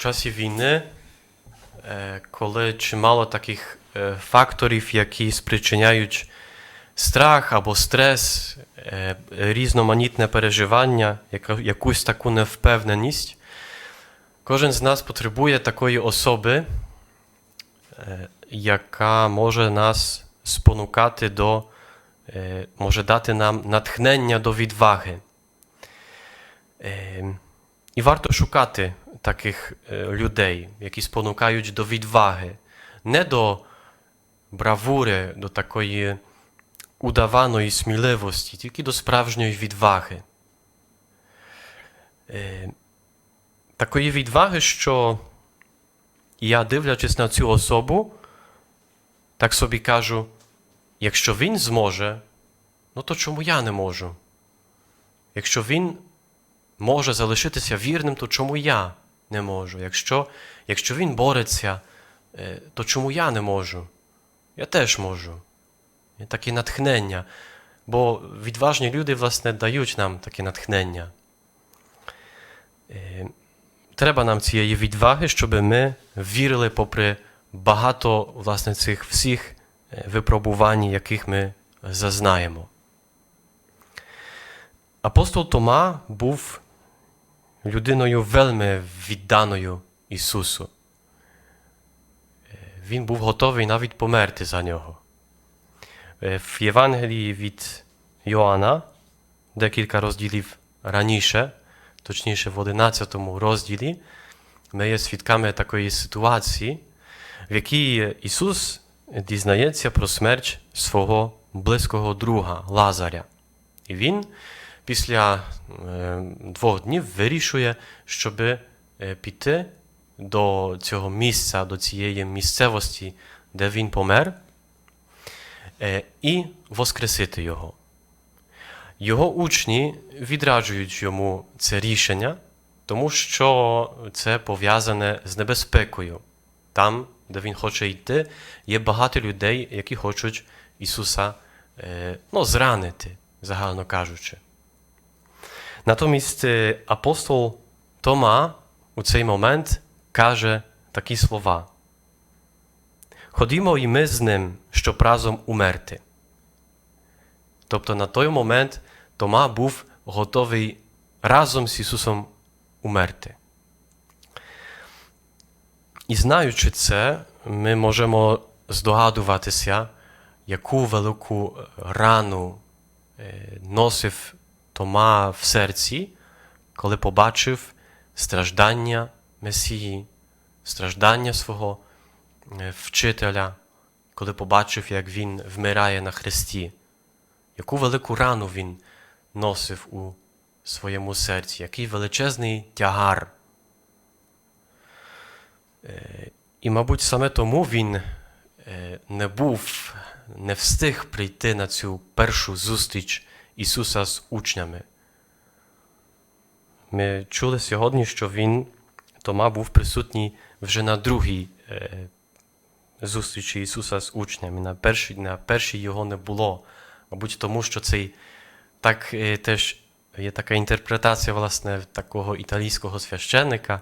часі війни, е, коли чимало таких е, факторів, які спричиняють страх або стрес, е, різноманітне переживання, якусь таку невпевненість, кожен з нас потребує такої особи, яка може нас спонукати до, може дати нам натхнення до відваги. І варто шукати таких е, людей, які спонукають до відваги, не до бравури, до такої удаваної сміливості, тільки до справжньої відваги. Е, Такої відваги, що я, дивлячись на цю особу, так собі кажу: якщо він зможе, ну то чому я не можу? Якщо він може залишитися вірним, то чому я не можу? Якщо, якщо він бореться, е, то чому я не можу? Я теж можу. Є таке натхнення. Бо відважні люди, власне, дають нам таке натхнення. Е, Треба нам цієї відваги, щоб ми вірили попри багато власне, цих всіх е, випробувань, яких ми зазнаємо. Апостол Тома був людиною вельми відданою Ісусу. Е, Він був готовий навіть померти за нього. Е, В Євангелії від Йоанна, декілька розділів раніше, точніше в 11 розділі, ми є свідками такої ситуації, в якій Ісус дізнається про смерть свого близького друга Лазаря. І він після е, двох днів вирішує, щоб е, піти до цього місця, до цієї місцевості, де він помер, е, і воскресити його. Його учні відраджують йому це рішення, тому що це пов'язане з небезпекою. Там, де він хоче йти, є багато людей, які хочуть Ісуса ну, зранити, загально кажучи. Натомість апостол Тома у цей момент каже такі слова: Ходімо і ми з ним, щоб разом умерти. Тобто на той момент Тома був готовий разом з Ісусом умерти. І знаючи це, ми можемо здогадуватися, яку велику рану носив Тома в серці, коли побачив страждання Месії, страждання свого е, вчителя, коли побачив, як він вмирає на хресті, яку велику рану він носив у своєму серці, який величезний тягар. Е, І, мабуть, саме тому він е, не був, не встиг прийти на цю першу зустріч Ісуса з учнями. Ми чули сьогодні, що він, Тома, був присутній вже на другій е, зустрічі Ісуса з учнями. На першій, на першій його не було. Мабуть, тому що цей так е, теж є така інтерпретація власне такого італійського священника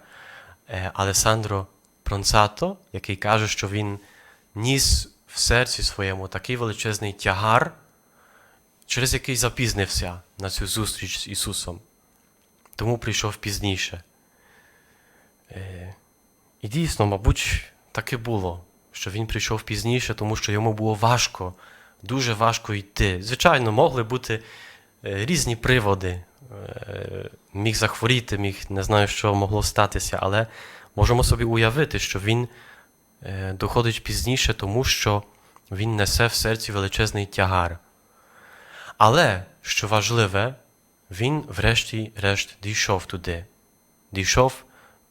е, Алесандро Пронцато, який каже, що він ніс в серці своєму такий величезний тягар, через який запізнився на цю зустріч з Ісусом. Тому прийшов пізніше. Е, І дійсно, мабуть, так і було, що він прийшов пізніше, тому що йому було важко, дуже важко йти. Звичайно, могли бути е, різні приводи. Е, Міг захворіти, міг не знаю, що могло статися, але можемо собі уявити, що він доходить пізніше, тому що він несе в серці величезний тягар. Але, що важливе, він врешті-решт дійшов туди, дійшов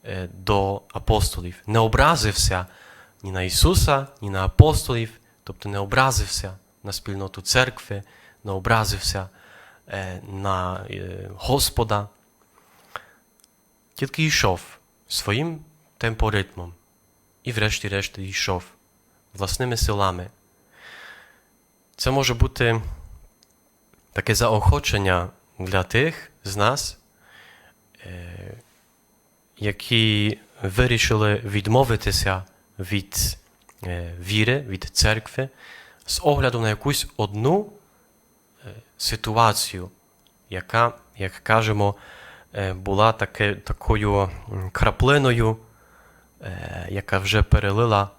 е, до апостолів, не образився ні на Ісуса, ні на апостолів, тобто не образився на спільноту церкви, не образився е, на е, Господа, тільки йшов своїм темпоритмом і врешті-решт йшов власними силами. Це може бути таке заохочення для тих з нас, е, які вирішили відмовитися від е, віри, від церкви з огляду на якусь одну е, ситуацію, яка, як кажемо, була таке, такою краплиною, яка вже перелила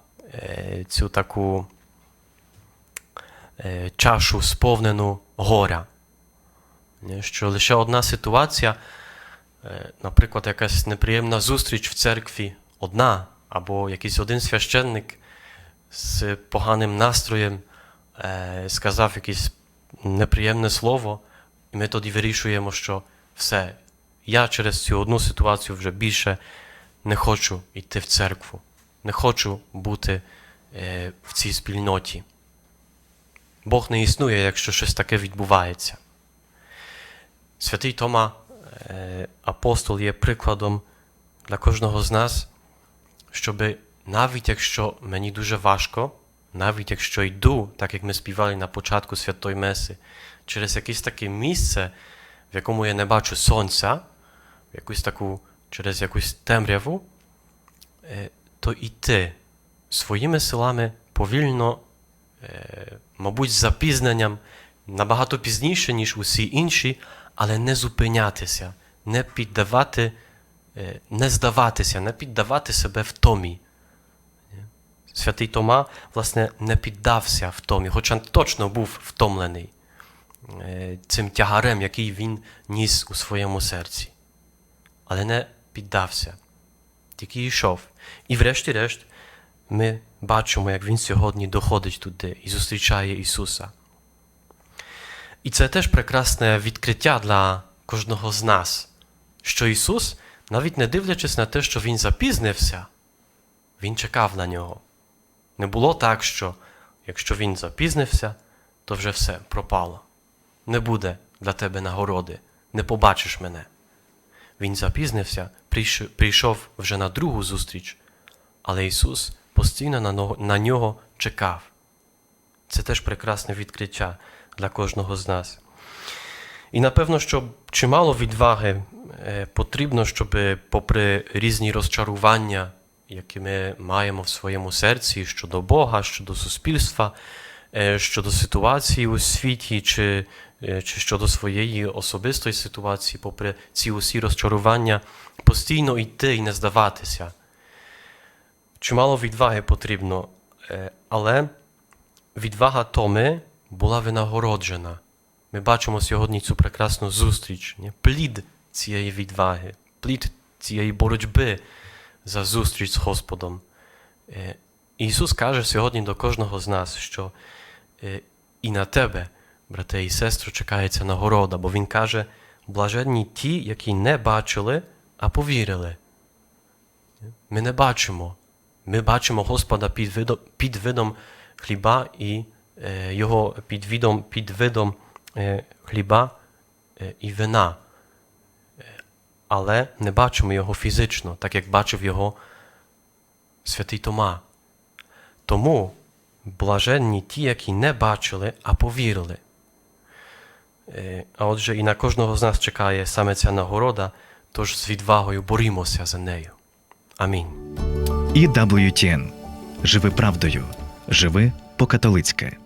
цю таку чашу сповнену горя. Що лише одна ситуація, е, наприклад, якась неприємна зустріч в церкві одна, або якийсь один священник з поганим настроєм е, сказав якесь неприємне слово, і ми тоді вирішуємо, що все, я через цю одну ситуацію вже більше не хочу йти в церкву, не хочу бути е, в цій спільноті. Бог не існує, якщо щось таке відбувається. Святий Тома, е, апостол, є прикладом для кожного з нас, щоб навіть якщо мені дуже важко, навіть якщо йду, так як ми співали на початку Святої Меси, через якесь таке місце, в якому я не бачу сонця, якусь таку, через якусь темряву, е, то йти своїми силами повільно, мабуть, з запізненням, набагато пізніше, ніж усі інші, але не зупинятися, не піддавати, е, не здаватися, не піддавати себе втомі. Святий Тома, власне, не піддався втомі, хоча точно був втомлений е, цим тягарем, який він ніс у своєму серці. Але не піддався, тільки йшов. І врешті-решт ми бачимо, як він сьогодні доходить туди і зустрічає Ісуса. І це теж прекрасне відкриття для кожного з нас, що Ісус, навіть не дивлячись на те, що Він запізнився, Він чекав на нього. Не було так, що якщо він запізнився, то вже все пропало. Не буде для тебе нагороди, не побачиш мене. Він запізнився, прийшов вже на другу зустріч, але Ісус постійно на нього- чекав. Це теж прекрасне відкриття для кожного з нас. І напевно, що чимало відваги е, потрібно, щоб, попри різні розчарування, які ми маємо в своєму серці щодо Бога, щодо суспільства, е, щодо ситуації у світі, чи, е, чи щодо своєї особистої ситуації, попри ці усі розчарування, постійно йти і не здаватися. Чимало відваги потрібно, е, але відвага Томи була винагороджена. Ми бачимо сьогодні цю прекрасну зустріч, плід цієї відваги, плід цієї боротьби за зустріч з Господом. Е, Ісус каже сьогодні до кожного з нас, що е, і на тебе, брате і сестро, чекається нагорода, бо Він каже, блаженні ті, які не бачили, а повірили. Ми не бачимо. Ми бачимо Господа під видом, під видом хліба і е, Його під видом, під видом е, хліба е, і вина. Е, але не бачимо його фізично, так як бачив його святий Тома. Тому блаженні ті, які не бачили, а повірили. Е, А отже, і на кожного з нас чекає саме ця нагорода, тож з відвагою борімося за нею. Амінь. І WTN. Живи правдою. Живи по-католицьки.